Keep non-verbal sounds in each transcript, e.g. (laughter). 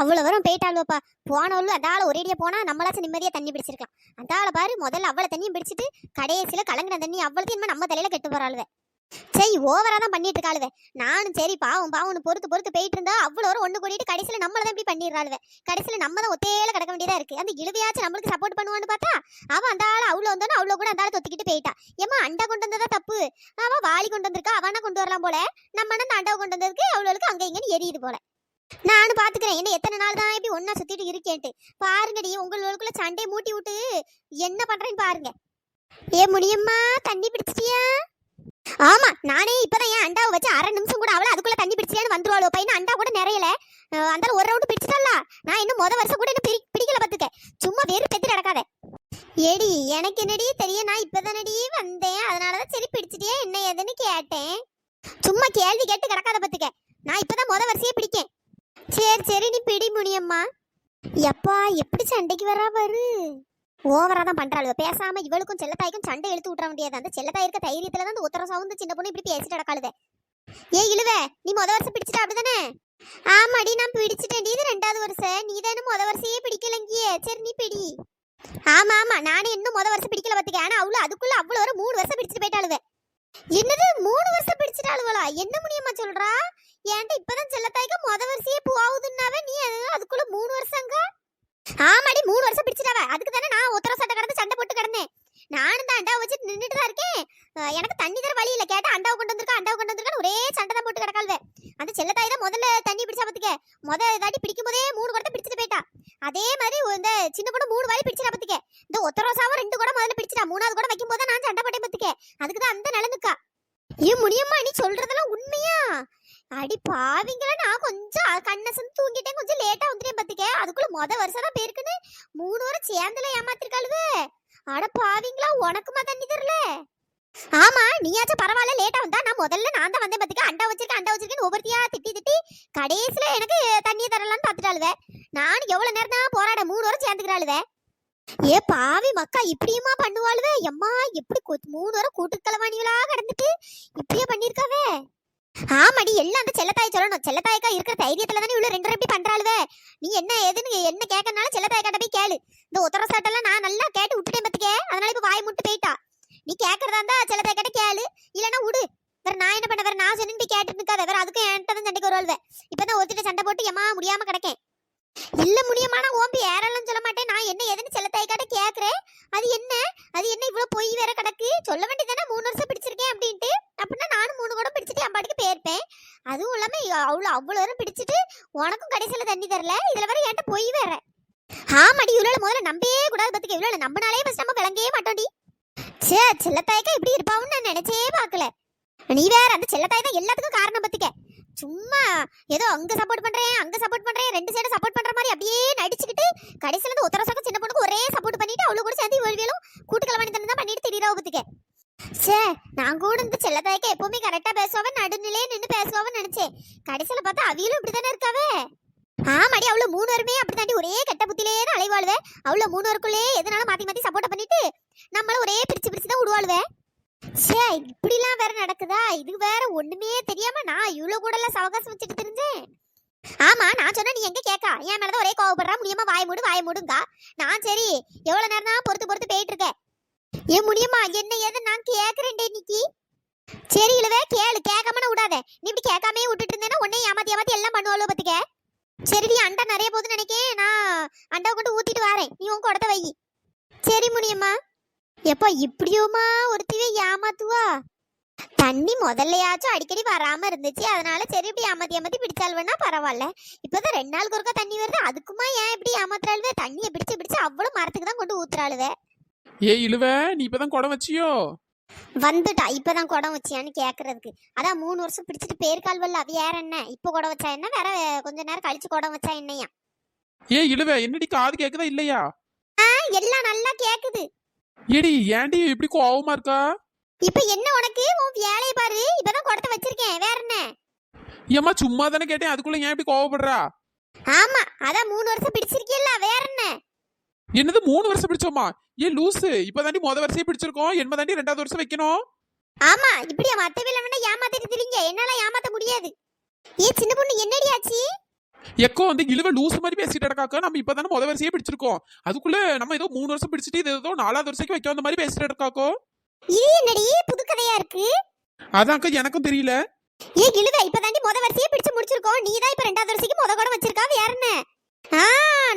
அவ்வளோ வரும் போயிட்டாளுவப்பா. போனவளும் அதால ஒரேடியாக போனா நம்மளாச்சும் நிம்மதியா தண்ணி பிடிச்சிருக்கலாம். அதால பாரு முதல்ல அவ்வளோ தண்ணியும் பிடிச்சிட்டு கடைசியில கலங்கின தண்ணி அவ்வளோத்தையும் இனிமே நம்ம தலையில கெட்டு போகிறாளுவே சரி ஓவரா தான் பண்ணிட்டு இருக்காளுவே. நானும் சரி பாவம் பாவம்னு பொறுத்து பொறுத்து போயிட்டு இருந்தா அவ்வளோ வரும் ஒண்ணு கூட்டிட்டு கடைசியில நம்மள தான் இப்படி பண்ணிடுறாளுவே. கடைசியில நம்ம தான் ஒத்தையில கிடக்க வேண்டியதா இருக்கு. அந்த இழுவையாச்சும் நம்மளுக்கு சப்போர்ட் பண்ணுவான்னு பார்த்தா அவன் அந்த ஆள் அவ்வளோ வந்தானோ அவ்வளோ கூட அந்த ஆள் தொத்திக்கிட்டு போயிட்டா. ஏமா அண்டா கொண்டு வந்ததா தப்பு? அவ வாளி கொண்டு வந்திருக்கா அவனா கொண்டு வரலாம் போல. நம்ம அந்த அண்டாவை கொண்டு வந்ததுக்கு அவ்வளோக்கு அங்க இங்கன்னு எரியுது போல. நானும் பாத்துக்கிறேன். என்ன எத்தனை நாள் தான் இப்படி ஒன்னா சுத்திட்டு இருக்கேன்ட்டு. பாருங்கடி உங்களுக்குள்ள சண்டையை மூட்டி விட்டு என்ன பண்றேன்னு பாருங்க. ஏ முடியுமா தண்ணி பிடிச்சிட்டியா? ஆமா நானே இப்பதான் என் அண்டாவை வச்சு அரை நிமிஷம் கூட அவளை அதுக்குள்ள தண்ணி பிடிச்சியான்னு வந்துருவாளோ? பையன் அண்டா கூட நிறையல? அஹ் அந்த ஒரு ரவுண்டு பிடிச்சிட்டல நான் இன்னும் முத வருஷம் கூட இன்னும் பிடிக்கல பாத்துக்க. சும்மா வேறு பெத்து நடக்காத. ஏடி எனக்கு என்னடி தெரிய நான் இப்பதானடி வந்தேன். அதனாலதான் சரி பிடிச்சிட்டியா? என்ன ஏதுன்னு கேட்டேன். சும்மா கேள்வி கேட்டு கிடக்காத பாத்துக்க. நான் இப்பதான் முத வரிசையே பிடிக்கேன். சரி சரி நீ பிடி முடியம்மா எப்பா எப்படி சண்டைக்கு வரா பாரு? ஓவரா தான் பண்றாளுவ. பேசாம இவளுக்கும் செல்லத்தாய்க்கும் சண்டை இழுத்து விட்ற முடியாது அந்த செல்லத்தாய் இருக்க தைரியத்துல தான் உத்தர சவுந்து சின்ன பொண்ணு இப்படி பேசிட்டு நடக்காளுதே ஏ இழுவ நீ முத வருஷம் பிடிச்சிட்ட அப்படிதானே? ஆமாடி நான் பிடிச்சிட்டேன். இது ரெண்டாவது வருஷம் நீ தானே முத வருஷையே பிடிக்கலங்கியே. சரி நீ பிடி. ஆமா ஆமா நானே இன்னும் முத வருஷம் பிடிக்கல பாத்துக்க. ஆனா அவ்வளவு அதுக்குள்ள அவ்வளவு வர மூணு வருஷம் பிடிச்சிட்டு போயிட்டாளுவே. என்னது மூணு வருஷம் பிடிச்சிட்டாளுவளா? என்ன முடியுமா சொல்றா? ஏன்டா இப்பதான் செல்லத்தாய்க்கு முத வருஷயே போகுதுன்னாவே நீ அதுக்குள்ள மூணு வருஷங்க? ஆமாடி மூணு வருஷம் பிடிச்சிட்டாவ. அதுக்கு தானே நான் உத்தர சட்டை கடந்து சண்டை போட்டு கிடந்தேன். நானும் தான் அண்டாவை வச்சு நின்றுட்டு தான் இருக்கேன் எனக்கு தண்ணி தர வழி இல்ல. கேட்டா அண்டாவை கொண்டு வந்திருக்கா அண்டாவை கொண்டு வந்திருக்கான்னு ஒரே சண்டை தான் போட்டு கிடக்காள்வே. அந்த செல்லத்தாய் தான் முதல்ல தண்ணி பிடிச்சா பாத்துக்க. முத தாட்டி பிடிக்கும் போதே மூணு குடத்தை பிடிச்சிட்டு போயிட்டா. அதே மாதிரி இந்த சின்ன பொண்ணு மூணு வாரி பிடிச்சிட்டா பாத்துக்க. இந்த ஒத்தரோசாவும் ரெண்டு கூட முதல்ல பிடிச்சிட்டா. மூணாவது கூட வைக்கும் போது நான் சண்டை போட்டேன் பாத்துக்க. அதுக்கு தான் அந்த நிலனுக்கா ஏன் முடியுமா நீ சொல்றதெல்லாம் உண்மையா? அடி பாவிங்களா நான் கொஞ்சம் கண்ணை தூங்கிட்டேன். கொஞ்சம் லேட்டா வந்துட்டேன் பாத்துக்க. அதுக்குள்ள மொத வருஷம் தான் மூணு வாரம் சேர்ந்துல ஏமாத்திருக்காளுவே. அட பாவிங்களா உனக்குமா தண்ணி தரல? ஆமா நீயாச்சும் பரவாயில்ல லேட்டா வந்தா நான் முதல்ல நான் தான் வந்தேன் பாத்துக்க. அண்டா வச்சிருக்கேன் அண்டா வச்சிருக்கேன்னு ஒவ்வொருத்தியா திட்டி திட்டி கடைசியில எனக்கு தண்ணியை தரலான்னு பாத்துட்டாளுவே. நான் எவ்வளவு நேரம் தான் போராட மூணு வாரம் சேர்ந்துக்கிறாளுவே. ஏ பாவி மக்கா இப்படியுமா பண்ணுவாளுவே? எம்மா எப்படி மூணு வாரம் கூட்டுக்கலவாணிகளா கடந்துட்டு இப்படியே பண்ணிருக்காவே ஆமாடி எல்லாம் அந்த செல்லத்தாய் சொல்லணும். செல்லத்தாய்க்கா இருக்கிற தைரியத்துல தானே இவ்வளவு ரெண்டு ரெண்டு பண்றாளுவே? நீ என்ன ஏதுன்னு என்ன கேட்கறனால செல்லத்தாய் கிட்ட போய் கேளு. இந்த உத்தர சாட்டெல்லாம் நான் நல்லா கேட்டு விட்டுட்டேன் பத்துக்கே அதனால இப்ப வாய் முட்டு போயிட்டா. நீ கேக்குறதா இருந்தா செல்லத்தாய்க்கிட்ட கேளு. இல்லைன்னா விடு. வேற நான் என்ன பண்ண வேற நான் சொன்னு போய் கேட்டு நிக்காத. வேற அதுக்கும் என்கிட்ட தான் சண்டைக்கு வருவாள்வே. இப்பதான் ஒருத்திட்ட சண்டை போட்டு ஏமா முடியாம கிடக்கேன். இல்ல முடியுமானா ஓம்பி ஏறலாம் சொல்ல மாட்டேன்? நான் என்ன ஏதுன்னு செல்லத்தாய் கிட்ட கேக்குறேன். அது என்ன? அது என்ன இவ்வளவு பொய் வேற கிடக்கு? சொல்ல வேண்டியதானே மூணு வருஷம் பிடிச்சிருக்கேன் அப்படின்ட்டு. அப்படின்னா நானும் மூணு கூட பிடிச்சிட்டு அம்பாட்டுக்கு போயிருப்பேன். அதுவும் இல்லாம அவ்வளவு அவ்வளவு நேரம் பிடிச்சிட்டு உனக்கும் கடைசியில தண்ணி தரல. இதுல வேற என்கிட்ட பொய் வேற. ஆமாடி இவ்வளவு முதல்ல நம்பவே கூடாது பத்துக்க. இவ்வளவு நம்பினாலே ஃபர்ஸ்ட் நம்ம விளங்கவே மாட்டோம்டி. சே செல்லத்தாய்க்கா இப்படி இருப்பாவும் நான் நினைச்சே பார்க்கல. நீ வேற அந்த செல்லத்தாய் தான் எல்லாத்துக்கும் காரணம் பத்துக்க. சும்மா ஏதோ அங்க சப்போர்ட் பண்றேன் அங்க சப்போர்ட் பண்றேன் ரெண்டு சைடு சப்போர்ட் பண்ற மாதிரி அப்படியே நடிச்சுக்கிட்டு கடைசியில இருந்து உத்தர சக்கம் சின்ன பொண்ணுக்கு ஒரே சப்போர்ட் பண்ணிட்டு அவளு கூட சேர்ந்து வேலும் கூட்டுக்கிழமை தண்ணி தான் பண்ணிட்டு திடீரா பத்துக்க சே நான் கூட இந்த செல்லத்தாய்க்க எப்பவுமே கரெக்டா பேசுவாவன் நடுநிலையே நின்னு பேசுவாவன்னு நினைச்சேன். கடைசியில பார்த்தா அவியலும் இப்படித்தானே இருக்காவே? ஆமாடி அவ்வளவு மூணு வருமே அப்படித்தாண்டி ஒரே கெட்ட புத்திலேயே தான் அலைவாளுவே. அவ்வளவு மூணு வருக்குள்ளே எதனால மாத்தி மாத்தி சப்போர்ட் பண்ணிட்டு நம்மள ஒரே பிரிச்சு பிரிச்சு தான் விடுவாளுவே. சே இப்படிலாம் வேற நடக்குதா? இது வேற ஒண்ணுமே தெரியாம நான் இவ்வளவு கூட எல்லாம் சவகாசம் வச்சுட்டு தெரிஞ்சேன் ஆமா நான் சொன்னா நீ எங்க கேக்கா? என் மேலதான் ஒரே கோவப்படுறா. முடியுமா? வாய மூடு வாய மூடுங்கா. நான் சரி எவ்வளவு நேரம் தான் பொறுத்து பொறுத்து போயிட்டு இருக்கேன். ஏன் முடியுமா? என்ன ஏது நான் கேக்குறேன் இன்னைக்கு. சரி இல்லவே கேளு. கேட்காமனு விடாத. நீ இப்படி கேட்காமே விட்டுட்டு இருந்தேன்னா உன்னை ஏமாத்தி ஏமாத்தி எல்லாம் பண்ணுவாளோ பத்துக்க சரி நீ அண்டா நிறைய போகுதுன்னு நினைக்கேன். நான் அண்டாவை கொண்டு ஊத்திட்டு வரேன். நீ உன் குடத்தை வை. சரி முடியுமா? எப்பா இப்படியுமா ஒருத்திவே ஏமாத்துவா? தண்ணி முதல்லையாச்சும் அடிக்கடி வராம இருந்துச்சு. அதனால சரி இப்படி ஏமாத்தி ஏமாத்தி பிடிச்சால் வேணா பரவாயில்ல. இப்பதான் ரெண்டு நாளுக்கு ஒருக்கா தண்ணி வருது. அதுக்குமா ஏன் இப்படி ஏமாத்துறாளுவே? தண்ணியை பிடிச்சு பிடிச்சு அவ்வளவு மரத்துக்கு தான் கொண்டு ஊத்துறாளுவே. ஏ இழுவ நீ இப்பதான் குடம் வச்சியோ? வந்துட்டா. இப்பதான் குடம் வச்சியான்னு கேக்குறதுக்கு. அதான் மூணு வருஷம் பிடிச்சிட்டு பேர்கால்வல்ல அவ யார் என்ன? இப்ப குடம் வச்சா என்ன? வேற கொஞ்ச நேரம் கழிச்சு குடம் வச்சா என்னையா? ஏ இழுவ என்னடி காது கேக்குதா இல்லையா? எல்லாம் நல்லா கேக்குது. ஏடி ஏன்டி இப்படி கோவமா இருக்கா? இப்ப என்ன உனக்கு? உன் வேலையை பாரு. இப்பதான் குடத்தை வச்சிருக்கேன். வேற என்ன? ஏம்மா சும்மா தானே கேட்டேன். அதுக்குள்ள ஏன் இப்படி கோவப்படுறா? ஆமா அதான் மூணு வருஷம் பிடிச்சிருக்கியல்ல வேற என்ன? என்னது மூணு வருஷம் பிடிச்சோமா? ஏ லூசு. இப்பதாண்டி முத வருஷம் பிடிச்சிருக்கோம். என்ன தாண்டி ரெண்டாவது வருஷம் வைக்கணும்? ஆமா இப்படியா? மத்த வேலை வேணா ஏமாத்திட்டு திரிங்க. என்னால ஏமாத்த முடியாது. ஏ சின்ன பொண்ணு என்னடி ஆச்சு? எக்கோ வந்து இழுவ லூஸ் மாதிரி பேசிட்டு கிடக்காக்கா நம்ம இப்பதானே முத வரிசையே பிடிச்சிருக்கோம். அதுக்குள்ள நம்ம ஏதோ மூணு வருஷம் பிடிச்சிட்டு இது ஏதோ நாலாவது வருஷத்துக்கு வைக்க வந்த மாதிரி பேசிட்டு கிடக்காக்கோ? இது என்னடி? புது கதையா இருக்கு? அதான்க்கா எனக்கும் தெரியல. ஏ இழுவ இப்பதாண்டி முத வரிசையே பிடிச்சு முடிச்சிருக்கோம். நீ தான் இப்ப ரெண்டாவது வரிசைக்கு முத கூட வச்சிருக்கா வேற என்ன? ஆ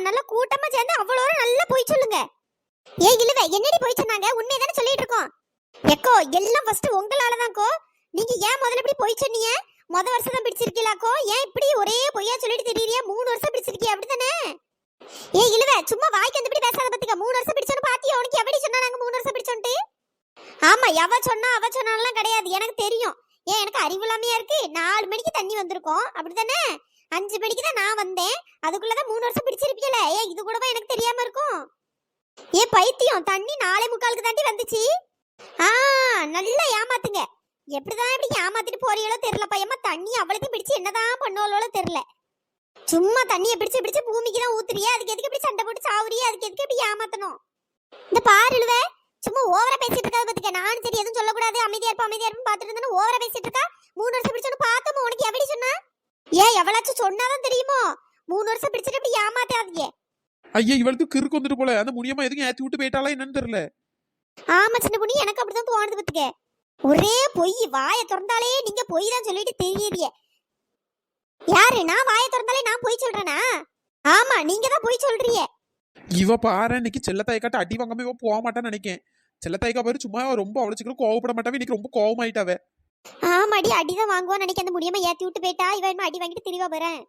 நல்ல கூட்டமா சேர்ந்து அவ்வளோ நல்லா போய் சொல்லுங்க. ஏ இழுவ என்னடி போய் சொன்னாங்க? உண்மையை தானே சொல்லிட்டு இருக்கோம். எக்கோ எல்லாம் ஃபர்ஸ்ட் உங்களால தான்க்கோ நீங்க ஏன் முதல்ல இப்படி போய் சொன்னீங்க? முத வருஷம் தான் பிடிச்சிருக்கீங்களாக்கோ ஏன் இப்படி ஒரே பொய்யா சொல்லிட்டு தெரியறியா? மூணு வருஷம் பிடிச்சிருக்கியா அப்படித்தானே? ஏ இழுவ சும்மா வாய்க்கு அந்த இப்படி பேசாத பத்திக்க. மூணு வருஷம் பிடிச்சோன்னு பாத்தியா? உனக்கு எப்படி சொன்னா நாங்க மூணு வருஷம் பிடிச்சோன்ட்டு? ஆமா எவ சொன்னா அவ சொன்னாலாம் கிடையாது. எனக்கு தெரியும். ஏன் எனக்கு அறிவு இல்லாமையா இருக்கு. நாலு மணிக்கு தண்ணி வந்திருக்கோம். அப்படித்தானே? அஞ்சு மணிக்கு தான் நான் வந்தேன். அதுக்குள்ளதான் மூணு வருஷம் பிடிச்சிருப்பீல. ஏ இது கூடவா எனக்கு தெரியாம இருக்கும்? ஏ பைத்தியம் தண்ணி நாளை முக்காலுக்கு தாண்டி வந்துச்சு. ஆ நல்லா ஏமாத்துங்க. எப்படிதான் இப்படி ஏமாத்திட்டு போறீங்களோ தெரியல பையமா தண்ணி அவளுக்கு பிடிச்சு என்னதான் பண்ணுவாளோ தெரியல. சும்மா தண்ணியை பிடிச்சு பிடிச்சு பூமிக்கு தான் ஊத்துறியே. அதுக்கு எதுக்கு இப்படி சண்டை போட்டு சாவுறியே? அதுக்கு எதுக்கு இப்படி ஏமாத்தணும்? இந்த பாரு இழுவ. சும்மா ஓவரா பேசிட்டு இருக்காது பத்துக்க. நானும் சரி எதுவும் சொல்லக்கூடாது. அமைதியா இருப்பா அமைதியா இருப்பா பாத்துட்டு இருந்தா ஓவரா பேசிட்டு இருக்கா? மூணு வருஷம் பிடிச்சோன்னு பார்த்தோமோ? உனக்கு எப்படி சொன்னா? ஏன் எவ்வளாச்சும் சொன்னாதான் தெரியுமோ? மூணு வருஷம் பிடிச்சிட்டு இப்படி ஏமாத்தாதீங்க. ஐயா இவளுக்கு கிறுக்கு வந்துட்டு போல. அந்த முடியமா எதுக்கும் ஏத்தி விட்டு போயிட்டாலா என்னன்னு தெரியல. ஆமா சின்ன பொண்ணு. எனக்கு அப்படிதான் தோணுது பத்துக்க. ஒரே பொய் வாயை திறந்தாலே நீங்க பொய் தான் சொல்லிட்டு தெரியுறிய யாரு நான் வாயை திறந்தாலே நான் பொய் சொல்றேனா? ஆமா நீங்க தான் பொய் சொல்றீங்க. இவ பாரு இன்னைக்கு செல்லத்தாய்க்காட்ட அடி வாங்காம இவ போக மாட்டான்னு நினைக்கேன். செல்லத்தாய்க்கா பாரு சும்மா ரொம்ப அவ்வளவு சீக்கிரம் கோவப்பட மாட்டாவே இன்னைக்கு ரொம்ப கோவமாயிட்டாவ ஆமாடி அடிதான் வாங்குவான்னு நினைக்க அந்த முடியாம ஏத்தி விட்டு போயிட்டா இவன் இன்னும் அடி வாங்கிட்டு திரிவா போறேன்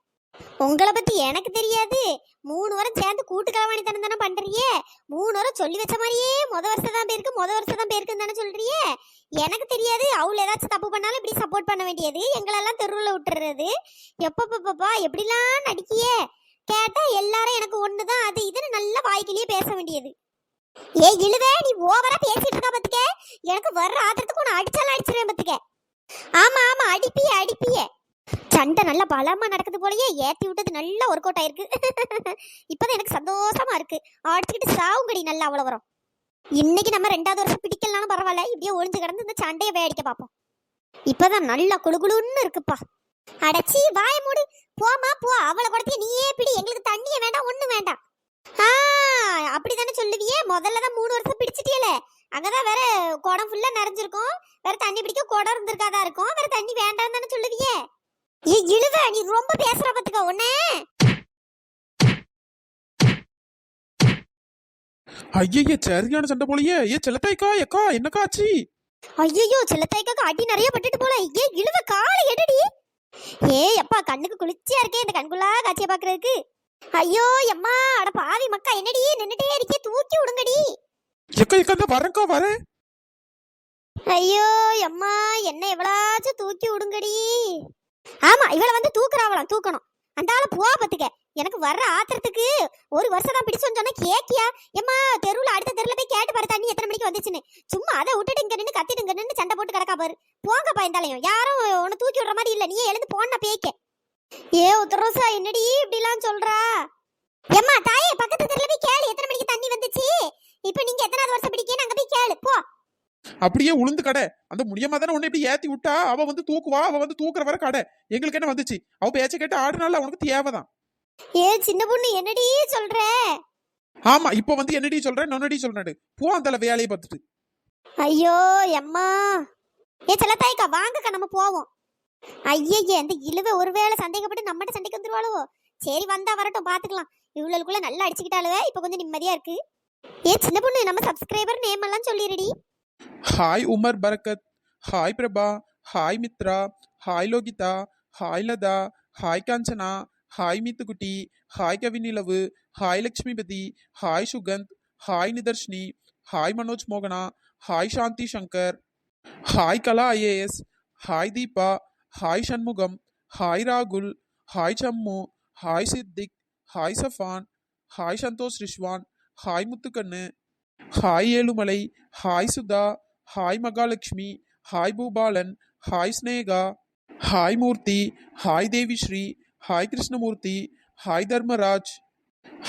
உங்களை பத்தி எனக்கு தெரியாது. மூணு வாரம் சேர்ந்து கூட்டு களவாணித்தனம் தானே பண்றியே மூணு வாரம் சொல்லி வச்ச மாதிரியே முத வருஷம் தான் பேருக்கு முத வருஷம் தான் பேருக்குன்னு தானே சொல்றியே எனக்கு தெரியாது. அவள் ஏதாச்சும் தப்பு பண்ணாலும் இப்படி சப்போர்ட் பண்ண வேண்டியது. எங்களெல்லாம் தெருவில் விட்டுறது. எப்பப்பப்பப்பா எப்படிலாம் நடிக்கியே? கேட்டா எல்லாரும் எனக்கு ஒன்று தான் அது இதுன்னு நல்ல வாய்க்கிலேயே பேச வேண்டியது. ஏ இழுவே நீ ஓவரா பேசிட்டு இருக்கா பத்துக்க? எனக்கு வர்ற ஆத்திரத்துக்கு உன்னை அடிச்சாலும் அடிச்சிருவேன் பத்துக்க. ஆமா ஆமா அடிப்பியே அடிப்பியே. சண்டை நல்லா பலமா நடக்குது போலயே. ஏத்தி விட்டது நல்லா ஒர்க் அவுட் ஆயிருக்கு. (laughs) இப்பதான் எனக்கு சந்தோஷமா இருக்கு. அடிச்சுக்கிட்டு சாவுங்கடி நல்லா அவ்வளவு வரும். இன்னைக்கு நம்ம ரெண்டாவது வருஷம் பிடிக்கலனாலும் பரவாயில்ல. இப்படியே ஒளிஞ்சு கிடந்து இந்த சண்டையை வேடிக்கை பார்ப்போம். இப்பதான் நல்லா குழுகுழுன்னு இருக்குப்பா. அடச்சி வாய மூடு. போமா போ. அவளை கொடுத்து நீயே பிடி. எங்களுக்கு தண்ணியே வேண்டாம் ஒன்றும் வேண்டாம். ஆ அப்படிதானே சொல்லுவியே. முதல்ல தான் மூணு வருஷம் பிடிச்சிட்டியல. அங்கதான் வேற குடம் ஃபுல்லா நிறைஞ்சிருக்கும். வேற தண்ணி பிடிக்க குடம் இருந்திருக்காதா இருக்கும். வேற தண்ணி வேண்டாம் தானே சொல்லுவியே. ஏ இழுவ. நீ ரொம்ப பேசுற பத்துக்க உன்ன. ஐயய்ய சரியான சண்டை போலயே. ஏ செல்லத்தாய்க்கா எக்கா என்னக்கா ஆச்சு? ஐயோ செல்லத்தாய்க்காக்கு அடி நிறைய பட்டுட்டு போல. ஏ இழுவ காலை எடுடி ஏய் அப்பா கண்ணுக்கு குளிர்ச்சியா இருக்கே இந்த கண்குள்ளா காட்சியை பாக்குறதுக்கு ஐயோ எம்மா அட பாவி மக்கா என்னடி? நின்னுட்டே இருக்கே தூக்கி விடுங்கடி. எக்கா எக்கா இந்த வரேன்க்கா வரேன். ஐயோ எம்மா என்ன எவ்வளாச்சும் தூக்கி விடுங்கடி. ஆமா இவளை வந்து தூக்குறாவலாம் தூக்கணும். அந்த ஆளை போ பத்துக்க எனக்கு வர்ற ஆத்திரத்துக்கு ஒரு வருஷம் தான் பிடிச்சோன்னு சொன்னா கேக்கியா? ஏம்மா தெருவுல அடுத்த தெருவுல போய் கேட்டு பாரு தண்ணி எத்தனை மணிக்கு வந்துச்சுன்னு. சும்மா அதை விட்டுட்டு இங்க நின்று கத்திட்டு இங்க நின்று சண்டை போட்டு கிடக்கா பாரு. போங்கப்பா இருந்தாலையும் யாரும் உன்னை தூக்கி விடுற மாதிரி இல்ல. நீயே எழுந்து போன பேய்க்க ஏ உத்தரோசா என்னடி இப்படிலாம் சொல்றா? ஏம்மா தாயே பக்கத்து தெருல போய் கேளு எத்தனை மணிக்கு தண்ணி வந்துச்சு? இப்ப நீங்க எத்தனாவது வருஷம் பிடிக்கன்னு அங்க போய் கேளு போ. அப்படியே உளுந்து கடை. அந்த முடியாம தானே உன்னை இப்படி ஏத்தி விட்டா? அவ வந்து தூக்குவா? அவ வந்து தூக்குற வர கடை. எங்களுக்கு என்ன வந்துச்சு? அவ பேச்ச கேட்டு ஆடுனால அவனுக்கு தேவைதான். ஏ சின்ன பொண்ணு என்னடி சொல்ற? ஆமா இப்ப வந்து என்னடி சொல்றேன் நொன்னடி சொல்றேன் போ அந்த வேலையை பார்த்துட்டு. ஐயோ எம்மா. ஏ செல்லத்தாய்க்கா வாங்கக்கா நம்ம போவோம். ஐயய்ய இந்த இழுவ ஒருவேளை சந்தேகப்பட்டு நம்மகிட்ட சண்டைக்கு வந்துருவாளோ சரி வந்தா வரட்டும் பாத்துக்கலாம். இவ்வளவுக்குள்ள நல்லா அடிச்சுக்கிட்டாலுவே இப்ப கொஞ்சம் நிம்மதியா இருக்கு. ஏ சின்ன பொண்ணு நம்ம சப்ஸ்கிரைபர் நேம் எல்லாம் சொல்லிடுடி ஹாய் உமர் பரக்கத் hi Prabha hi Mitra hi Lohitha hi Latha hi Kanchana hi மித்துக்குட்டி hi Kavinilavu hi Lakshmipathi hi Sukanth hi Nidharshini hi Manoj மோகனா ஹாய் சாந்தி சங்கர் ஹாய் கலா IAS hi Deepa hi Shanmugam hi ராகுல் ஹாய் சம்மு hi Siddique hi சஃபான் hi Santhosh Rizwan hi Muthukannu hi Ezhumalai hi Sudha hi Mahalakshmi hi Boopalan hi Sneha hi மூர்த்தி hi Devi Sri hi Krishnamurthy hi Dharmaraj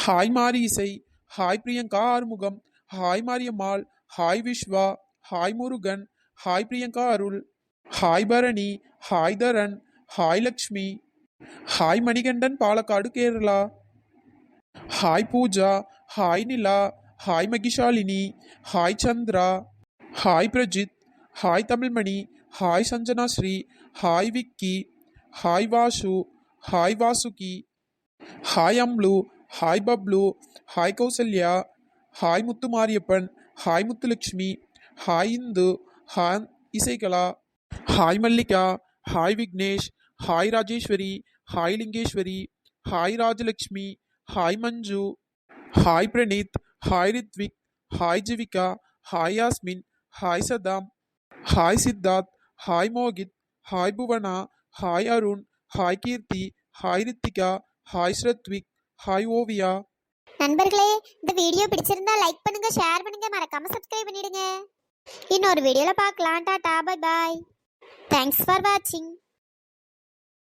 hi Mari Isai hi Priyanka Arumugam hi Mariyammal hi Viswa hi Murugan hi Priyanka Arul hi Bharani hi Dharan hi Lakshmi hi Manikandan Palakkad Kerala hi Pooja hi Nila hi Mahishalini hi Chandra hi Prajith hi Tamilmani hi Sanjana Sri hi Vicky hi Vasu hi Vasuki hi Amlu hi Bablu hi Kausalya hi Muthu Mariyappan hi Muthulakshmi hi Indhu hi Isaikala hi Mallika hi Vignesh hi Rajeswari hi Lingeswari hi Rajalakshmi hi Manju hi Praneeth hi Rithvik hi Jivika hi Yasmin hi Saddam hi Siddharth hi Mohit hi Bhuvana hi Arun hi Keerthi hi Rithika hi Srathvik hi Oviya. நண்பர்களே இந்த video பிடிச்சிருந்தா like பண்ணுங்க share பண்ணுங்க மறக்காம subscribe பண்ணிடுங்க. இன்னொரு வீடியோல பார்க்கலாம். Tata bye bye thanks for வாட்சிங்